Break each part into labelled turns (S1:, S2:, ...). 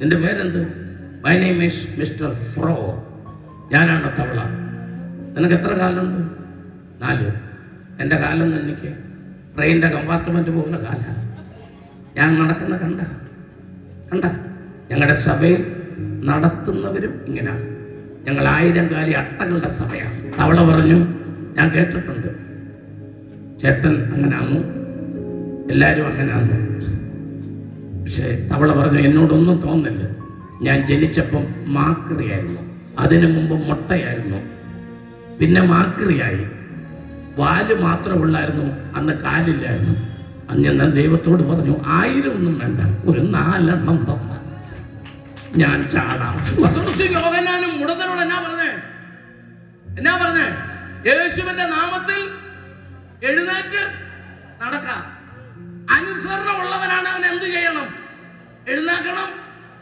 S1: നിന്റെ പേരെന്ത്? My name is mister frog ഞാനാണ് തവള. നിനക്ക് എത്ര കാലുണ്ട്? നാല്. എന്റെ കാലം എനിക്ക് ട്രെയിനിന്റെ കമ്പാർട്ട്മെന്റ് പോലെ കാല. ഞാൻ നടക്കുന്ന കണ്ട? കണ്ട? ഞങ്ങളുടെ സഭയിൽ നടത്തുന്നവരും ഇങ്ങനെയാണ് ഞങ്ങൾ ആയിരം കാലി അട്ടകളുടെ സഭയാണ് തവള പറഞ്ഞു ഞാൻ കേട്ടിട്ടുണ്ട്. ചേട്ടൻ അങ്ങനാന്നു. എല്ലാവരും അങ്ങനെയാന്നു പക്ഷേ തവള പറഞ്ഞു എന്നോടൊന്നും തോന്നില്ല. ഞാൻ ജനിച്ചപ്പം മാക്രിയായിരുന്നു. അതിനു മുമ്പ് മുട്ടയായിരുന്നു. പിന്നെ മാക്രിയായി. വാൽ മാത്രമുള്ളായിരുന്നു. അന്ന് കാലില്ലായിരുന്നു. അന്ന് ഞാൻ ദൈവത്തോട് പറഞ്ഞു ആയിരം ഒന്നും വേണ്ട. ഒരു നാലെണ്ണം തന്ന. ഞാൻ ചാടാം. മുടന്തനോട് എന്നാ പറഞ്ഞേ? എന്നാ പറഞ്ഞേ? യേശുവിന്റെ നാമത്തിൽ എഴുന്നേറ്റ് നടക്കാം. അനുസരണ എഴുന്നേക്കണം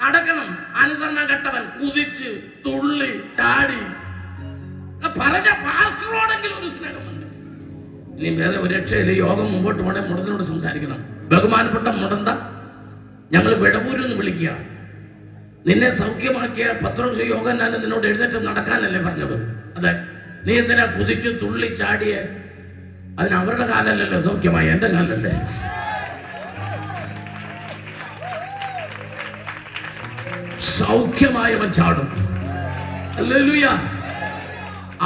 S1: അടക്കണം അനുസരണം കെട്ടവൻ കുതിച്ച് തുള്ളി ചാടി. പറഞ്ഞ പാസ്റ്ററോടെങ്കിലും ഒരു സ്നേഹമുണ്ട്. ഇനി വേറെ ഒരു രക്ഷയില്ല. യോഗം മുമ്പോട്ട് പോണേ മുടന്തിനോട് സംസാരിക്കണം. ബഹുമാനപ്പെട്ട മുടന്ത ഞങ്ങൾ വിടപൂരിൽ നിന്ന് വിളിക്കുക. നിന്നെ സൗഖ്യമാക്കിയ പത്രോസ് യോഗം ഞാൻ നിന്നോട് എഴുന്നേറ്റ് നടക്കാനല്ലേ പറഞ്ഞത്? അതെ. നീ എന്തിനാ കുതിച്ച് തുള്ളി ചാടിയേ? അതിന് അവരുടെ കാലല്ലല്ലോ സൗഖ്യമായി. എന്റെ കാലല്ലേ? സൗഖ്യമായവൻ ചാടും.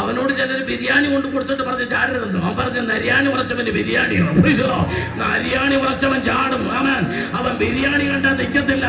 S1: അവനോട് ചിലർ ബിരിയാണി കൊണ്ട് കൊടുത്തിട്ട് പറഞ്ഞ് ചാടരുതെന്ന്. അവൻ പറഞ്ഞ നരിയാണി ഉറച്ചവന് ബിരിയാണിയോ. നരിയാണി ഉറച്ചവൻ ചാടും. അവൻ ബിരിയാണി കണ്ടാൽ നിൽക്കത്തില്ല